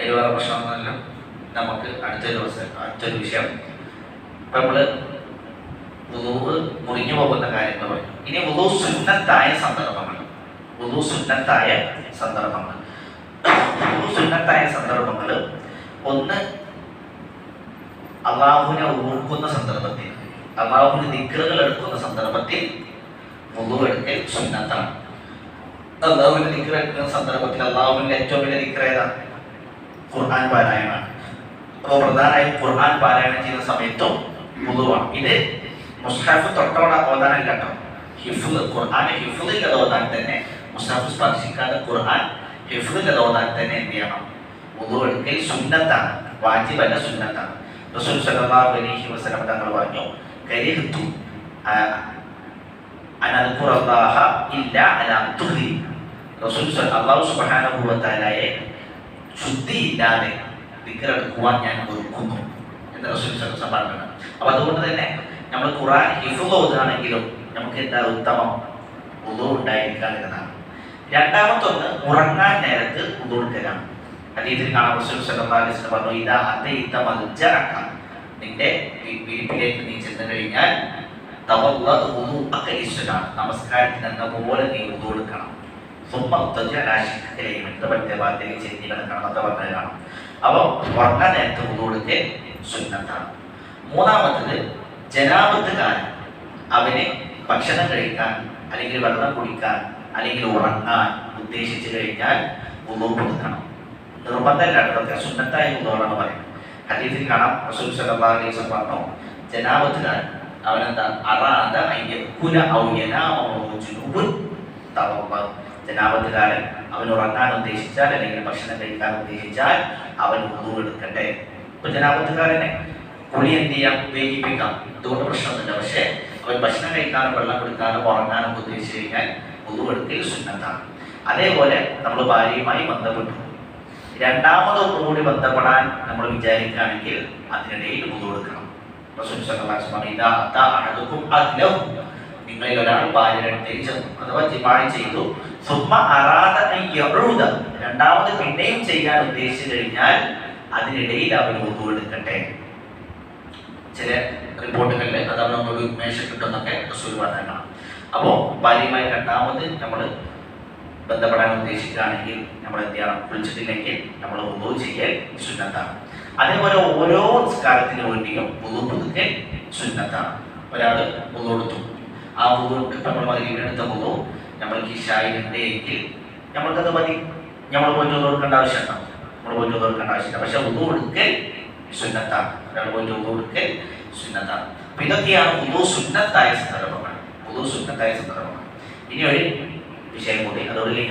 അതിൽ വേറെ പ്രശ്നമൊന്നുമല്ല നമുക്ക് അടുത്ത ദിവസം അടുത്തൊരു വിഷയം. നമ്മൾ വുളൂവ് മുറിഞ്ഞു പോകുന്ന കാര്യങ്ങൾ പറഞ്ഞു. ഇനി വുദൂ സുന്നത്തായ സന്ദർഭങ്ങൾ. വുളു സുന്നത്തായ സന്ദർഭങ്ങൾ. സുന്നത്തായ സന്ദർഭങ്ങൾ ഒന്ന് അള്ളാഹുവിനെ ഓർക്കുന്ന സന്ദർഭത്തിൽ അള്ളാഹുവിന് നിക്കറുകൾ എടുക്കുന്ന സന്ദർഭത്തിൽ വുളു എടുക്കൽ സുന്നത്താണ്. അള്ളാഹുവിന്റെ നിക്കർ എടുക്കുന്ന സന്ദർഭത്തിൽ അള്ളാഹുവിന്റെ ഏറ്റവും വലിയ നിക്കർ ഏതാണ്? ഖുർആൻ പാരായണമാണ്. അപ്പോൾ പ്രധാനമായും ഖുർആൻ പാരായണം ചെയ്യുന്ന സമയത്തും പൊതുവാണ്. ഇത് മുസ്ഹാഫ് തൊട്ടോടെ ഓതാനല്ല കേട്ടോ ഹിഫുദ് ഖുർആൻ ഹിഫുദിൽ അത് ഓതാൻ തന്നെ മുസ്ഹാഫ് സ്പർശിക്കാതെ ഖുർആൻ ഹിഫുദിൽ അത് ഓതാൻ തന്നെ എന്ത് ചെയ്യണം? വുളു എടുക്കൽ സുന്നത്താണ്. വാജിബല്ല സുന്നത്താണ്. റസൂൽ സല്ലല്ലാഹു അലൈഹി വസല്ലം തങ്ങൾ പറഞ്ഞു കരിഹത്തു അനദ്കുറല്ലാഹ ഇല്ല അലാ തുഹ്രി റസൂൽ അള്ളാഹു സുബ്ഹാനഹു വ ശുദ്ധിയില്ലാതെ വിഗ്രഹിക്കുവാൻ ഞാൻ ഒരുക്കുന്നു എന്ന് റസൂൽ പറഞ്ഞത് അപ്പം അതുകൊണ്ട് തന്നെ നമ്മൾ ഖുറാൻ ഓതുകയാണെങ്കിലും നമുക്ക് എന്താ ഉത്തമം? ഉദു ഉണ്ടായിരിക്കാൻ എന്നതാണ്. രണ്ടാമത്തൊന്ന് ഉറങ്ങാൻ നേരത്ത് ഉദു ഹദീസിൽ കാണാൻ റസൂൽ സല്ലല്ലാഹു അലൈഹി വസല്ലം അതേ ഇത്ത മജ്ജറക്കാം നിന്റെ വിരിപ്പിലേക്ക് നീ ചെന്ന് കഴിഞ്ഞാൽ തവല്ലഅ വുദൂഅക ലിസ്സലാത്ത് നമസ്കാരത്തിന് എന്ന പോലെ നീ ഉദു എടുക്കണം. സുമ്മ മറ്റേ ചെന്നി കിടക്കണം എന്നൊക്കെ പറഞ്ഞത് അപ്പോൾ ഉറങ്ങാൻ നേരത്തെ ഉദു സുന്നത്താണ് മൂന്നാമത്തത് ജനാപത്തുകാരൻ അവന് ഭക്ഷണം കഴിക്കാൻ അല്ലെങ്കിൽ വെള്ളം കുടിക്കാൻ അല്ലെങ്കിൽ ഉറങ്ങാൻ ഉദ്ദേശിച്ചു കഴിഞ്ഞാൽ ഉള്ളൂ കൊടുക്കണം. നിർബന്ധമല്ല കേട്ടോ സുന്നത്തായ ഉള്ളതാണ് പറയുന്നത് ഹദീസിൽ കാണാം റസൂൽ സല്ലല്ലാഹു അലൈഹി വസല്ലം പറഞ്ഞു ജനാപത്തുകാരൻ അവനെന്താ അറാദ അയ്യക്കുല ഔ യനാമ ജുനുബുൻ തവവ ജനാപത്തുകാരൻ അവൻ ഉറങ്ങാൻ ഉദ്ദേശിച്ചാൽ അല്ലെങ്കിൽ ഭക്ഷണം കഴിക്കാൻ ഉദ്ദേശിച്ചാൽ അവൻ ഉദു എടുക്കട്ടെ. ഇപ്പൊ ജനാപത്തുകാരനെ കുളി എന്ത് ചെയ്യാം? വേഗിപ്പിക്കാം അതുകൊണ്ട് പ്രശ്നമൊന്നുമില്ല. പക്ഷേ അവൻ ഭക്ഷണം കഴിക്കാനും വെള്ളം കൊടുക്കാനും ഉറങ്ങാനും ഉദ്ദേശിച്ചു കഴിഞ്ഞാൽ ഉദു എടുക്കൽ സുന്നത്താണ്. അതേപോലെ നമ്മൾ ഭാര്യയുമായി ബന്ധപ്പെട്ടു. കൂടി ബന്ധപ്പെടാൻ നമ്മൾ വിചാരിക്കുകയാണെങ്കിൽ അതിനിടയിൽ ഉദു കൊടുക്കണം റസൂൽ സല്ലല്ലാഹു അലൈഹി നിങ്ങളിൽ ഒരാൾ ഭാര്യയുടെ അടുത്തേക്ക് ചെന്നു അഥവാ ജിമാഴി ചെയ്തു. സുമ അറാദ അൻ രണ്ടാമത് പിന്നെയും ചെയ്യാൻ ഉദ്ദേശിച്ചു കഴിഞ്ഞാൽ അതിനിടയിൽ അവൻ ഊതു എടുക്കട്ടെ. ചില റിപ്പോർട്ടുകളിൽ അത് അവനൊന്നൊരു ഉന്മേഷം കിട്ടുമെന്നൊക്കെ റസൂൽ പറഞ്ഞേക്കണം അപ്പോൾ ഭാര്യയുമായി രണ്ടാമത് നമ്മൾ ബന്ധപ്പെടാൻ ഉദ്ദേശിക്കുകയാണെങ്കിൽ നമ്മൾ എന്ത് ചെയ്യണം? നമ്മൾ ഉദു ചെയ്യൽ സുന്നത്താണ്. അതേപോലെ ഓരോ നിസ്കാരത്തിന് വേണ്ടിയും പുതു പുതുക്കൽ സുന്നത്താണ്. ഒരാൾ ഉദു കൊടുത്തു ആ ഇപ്പം നമ്മൾ മകരീവിനെടുത്ത ഉദു നമ്മൾക്ക് ഇഷായിലുണ്ട് എങ്കിൽ നമ്മൾക്കത് മതി. നമ്മൾ പോയിട്ട് ഉദു കൊടുക്കേണ്ട ആവശ്യമുണ്ടോ നമ്മൾ പോയിട്ട് ഉദു കൊടുക്കേണ്ട ആവശ്യമില്ല. പക്ഷെ ഉദു കൊടുക്കൽ സുന്നത്താണ് ഒരാൾ പോയിട്ട് ഉദു കൊടുക്കൽ സുന്നത്താണ് അപ്പൊ ഇതൊക്കെയാണ് ഉദു സുന്നത്തായ സന്ദർഭങ്ങൾ. ഉദു സുന്നത്തായ സന്ദർഭങ്ങൾ. ഇനി ഒരു വിഷയം കൂടി. അതോടെ